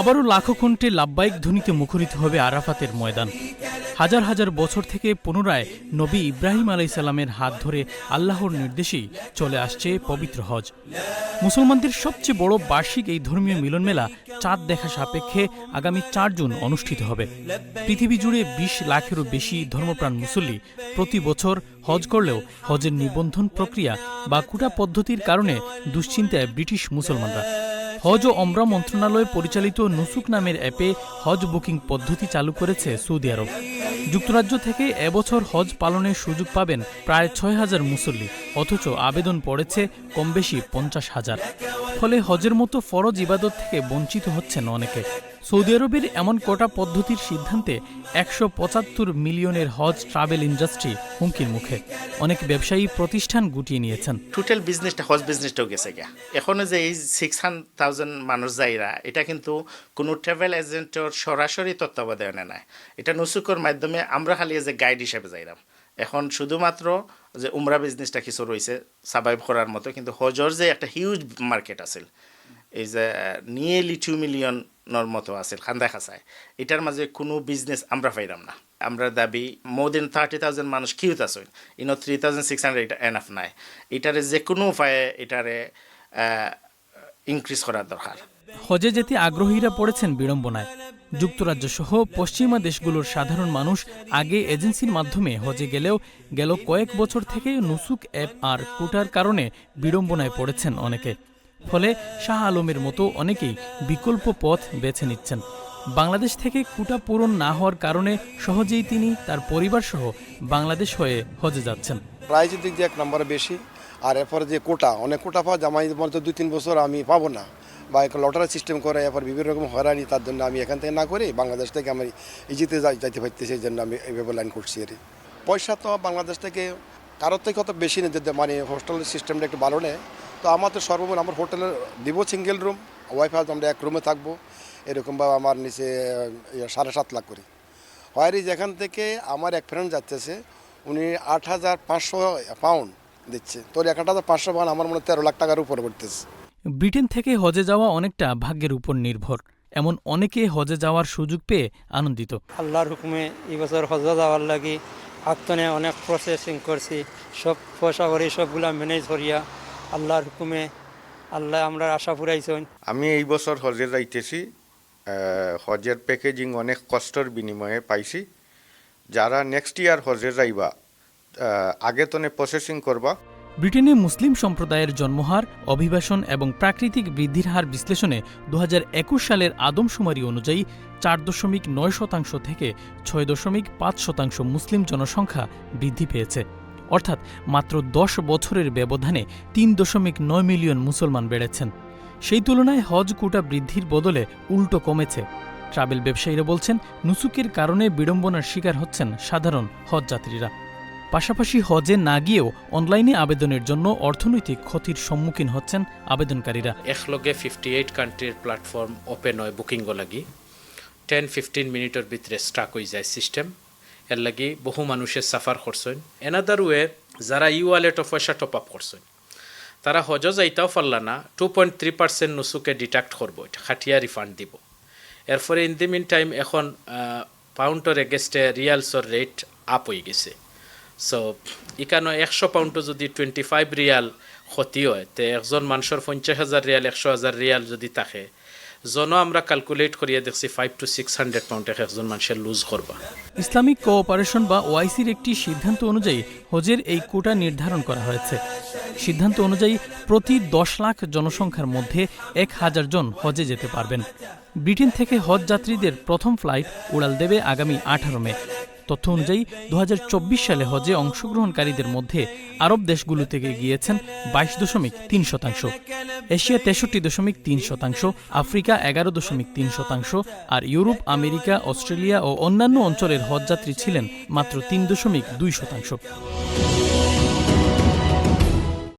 আবারও লাখো কণ্ঠে লাভবাহিক ধ্বনিতে মুখরিত হবে আরাফাতের ময়দান। হাজার হাজার বছর থেকে পুনরায় নবী ইব্রাহিম আলাইসাল্লামের হাত ধরে আল্লাহর নির্দেশেই চলে আসছে পবিত্র হজ। মুসলমানদের সবচেয়ে বড় বার্ষিক এই ধর্মীয় মিলন মেলা চাঁদ দেখা সাপেক্ষে আগামী চার জুন অনুষ্ঠিত হবে। পৃথিবী জুড়ে বিশ লাখেরও বেশি ধর্মপ্রাণ মুসল্লি প্রতি বছর হজ করলেও হজের নিবন্ধন প্রক্রিয়া বা কুটা পদ্ধতির কারণে দুশ্চিন্তায় ব্রিটিশ মুসলমানরা। হজ ও অমরা মন্ত্রণালয় পরিচালিত নুসুক নামের অ্যাপে হজ বুকিং পদ্ধতি চালু করেছে সৌদি আরব। যুক্তরাজ্য থেকে এবছর হজ পালনের সুযোগ পাবেন প্রায় ছয় হাজার মুসল্লি, অথচ আবেদন পড়েছে কমবেশি পঞ্চাশ হাজার। ফলে হজের মতো ফরজ ইবাদত থেকে বঞ্চিত হচ্ছেন অনেকে। সৌদি আরবের এমন কোটা পদ্ধতির সিদ্ধান্তে একশো পঁচাত্তর মিলিয়নের হজ ট্রাভেল ইন্ডাস্ট্রি হুমকির মুখে। অনেক ব্যবসায়ী প্রতিষ্ঠান গুটিয়ে নিয়েছেন। টোটাল বিজনেসটা হজ বিজনেসটাও গেছে গিয়া। এখনও যে এই সিক্স থাউজেন্ড মানুষ যাইরা, এটা কিন্তু কোনো ট্রাভেল এজেন্টের সরাসরি তত্ত্বাবধানে নাই। এটা নুসুকর মাধ্যমে আমরা খালি যে গাইড হিসেবে যাইরাম। এখন শুধুমাত্র যে উমরা বিজনেসটা কিছু রয়েছে সার্ভাইভ করার মতো, কিন্তু হজর যে একটা হিউজ মার্কেট আছিল, এই যে নিয়েলি টু মিলিয়নের মতো আছিল খান্দা খাসায় এটার মাঝে কোনো বিজনেস আমরা পাইলাম না। আমরা দাবি মোর দেন থার্টি থাউজেন্ড মানুষ কিউত আছে ইনো থ্রি থাউজেন্ড সিক্স হান্ড্রেড এটা এনাফ নাই। এটারে যে কোনো উপায়ে এটারে ইনক্রিজ করার দরকার। হজে যেতে আগ্রহীরা পড়েছেন বিড়ম্বনায়। যুক্তরাজ্য সহ পশ্চিমা দেশগুলোর সাধারণ মানুষ আগে এজেন্সির মাধ্যমে হজে গেলেও গেল কয়েক বছর থেকে নুসুক অ্যাপ আর কোটার কারণে বিড়ম্বনায় পড়েছেন অনেকে। ফলে শাহ আলমের মতো অনেকেই বিকল্প পথ বেছে নিচ্ছেন। বাংলাদেশ থেকে কোটা পূরণ না হওয়ার কারণে সহজেই তিনি তার পরিবার সহ বাংলাদেশ হয়ে হজে যাচ্ছেন। প্রাইজের দিক দিয়ে এক নম্বরে বেশি, আর এরপরে যে কোটা, অনেক কোটা পাওয়া জামাই মতো দুই তিন বছর আমি পাবো না। বা এক লটারি সিস্টেম করে এরপর বিভিন্ন রকম হয়রানি, তার জন্য আমি এখান থেকে না করে বাংলাদেশ থেকে আমি ইজিতে যাই, যাইতে পারতেছি, এই জন্য আমি এইভাবে লাইন করছি আর পয়সা তো বাংলাদেশ থেকে কারোর থেকে অত বেশি নেই মানে হোস্টেলের সিস্টেমটা একটু ভালো নেই তো আমার তো সর্বমোট আমার হোটেলে দিব সিঙ্গেল রুম ওয়াইফাই আমরা এক রুমে থাকব এরকমভাবে আমার নিচে ইয়ে, সাড়ে সাত লাখ করি। হয়রি যেখান থেকে আমার এক ফ্রেন্ড যাচ্ছে উনি আট হাজার পাঁচশো পাউন্ড দিচ্ছে। তোর এক হাজার পাঁচশো পাউন্ড আমার মনে হয় তেরো লাখ টাকার উপরে পড়তেছে। ব্রিটেন থেকে হজে যাওয়া অনেকটা ভাগ্যের উপর নির্ভর। এমন অনেকে হজে যাওয়ার সুযোগ পেয়ে আনন্দিত। আল্লাহর হুকুমে এবছর বছর হজ যাওয়ার লাগি আত্মনে অনেক প্রসেসিং করছি। সব পয়সা করি সবগুলা ম্যানেজ করিয়া আল্লাহর হুকুমে আল্লাহ আমরা আশা ফুরাইছেন। আমি এই বছর হজে যাইতেছি হজের প্যাকেজিং অনেক কষ্টের বিনিময়ে পাইছি। যারা নেক্সট ইয়ার হজে যাইবা আগে তনে প্রসেসিং করবা। ব্রিটেনে মুসলিম সম্প্রদায়ের জন্মহার অভিবাসন এবং প্রাকৃতিক বৃদ্ধির হার বিশ্লেষণে দু হাজার একুশ সালের আদমশুমারি অনুযায়ী চার দশমিক নয় শতাংশ থেকে ছয় দশমিক পাঁচ শতাংশ মুসলিম জনসংখ্যা বৃদ্ধি পেয়েছে। অর্থাৎ মাত্র দশ বছরের ব্যবধানে তিন দশমিক নয় মিলিয়ন মুসলমান বেড়েছেন। সেই তুলনায় হজ কোটা বৃদ্ধির বদলে উল্টো কমেছে। ট্রাভেল ব্যবসায়ীরা বলছেন, নুসুকের কারণে বিড়ম্বনার শিকার হচ্ছেন সাধারণ হজযাত্রীরা পাশাপাশি হজে না গিয়েও অনলাইনে আবেদনের জন্য অর্থনৈতিক ক্ষতির সম্মুখীন হচ্ছেন আবেদনকারীরা। একলগে ফিফটি এইট কান্ট্রির প্ল্যাটফর্ম ওপেন হয় বুকিং লাগি টেন ফিফটিন মিনিটের ভিতরে স্টাক হয়ে যায় সিস্টেম এর লাগি বহু মানুষের সাফার করছেন। এনাদার ওয়ে যারা ই ওয়ালেটও পয়সা টপ আপ করছেন। তারা হজ যাইতাও পারলা না টু পয়েন্ট থ্রি পার্সেন্ট নুসুকে ডিটাক্ট করব, এটা খাটিয়া রিফান্ড দিব। এরপরে ইন দি মিন টাইম এখন পাউন্ডের এগেস্টে রিয়ালসর রেট আপ হয়ে গেছে। সো ইকানো একশো পাউন্ডও যদি টুয়েন্টি ফাইভ রিয়াল ক্ষতি হয়, তে একজন মানুষের পঞ্চাশ হাজার রিয়াল একশো হাজার রিয়াল যদি থাকে জনও আমরা ক্যালকুলেট করিয়া দেখছি five two six hundred pound একজন মানুষের লুজ করবা। ইসলামিক কোঅপারেশন বা ওআইসির একটি সিদ্ধান্ত অনুযায়ী হজের এই কোটা নির্ধারণ করা হয়েছে। সিদ্ধান্ত অনুযায়ী প্রতি দশ লাখ জনসংখ্যার মধ্যে এক হাজার জন হজে যেতে পারবেন। ব্রিটেন থেকে হজ যাত্রীদের প্রথম ফ্লাইট উড়াল দেবে আগামী আঠারো মে। তথ্য অনুযায়ী দু হাজার চব্বিশ সালে হজে অংশগ্রহণকারীদের মধ্যে আরব দেশগুলো থেকে গিয়েছেন বাইশ দশমিক তিন শতাংশ, এশিয়া তেষট্টি দশমিক তিন শতাংশ, আফ্রিকা এগারো দশমিক তিন শতাংশ আর ইউরোপ, আমেরিকা, অস্ট্রেলিয়া ও অন্যান্য অঞ্চলের হজযাত্রী ছিলেন মাত্র তিন দশমিক দুই শতাংশ।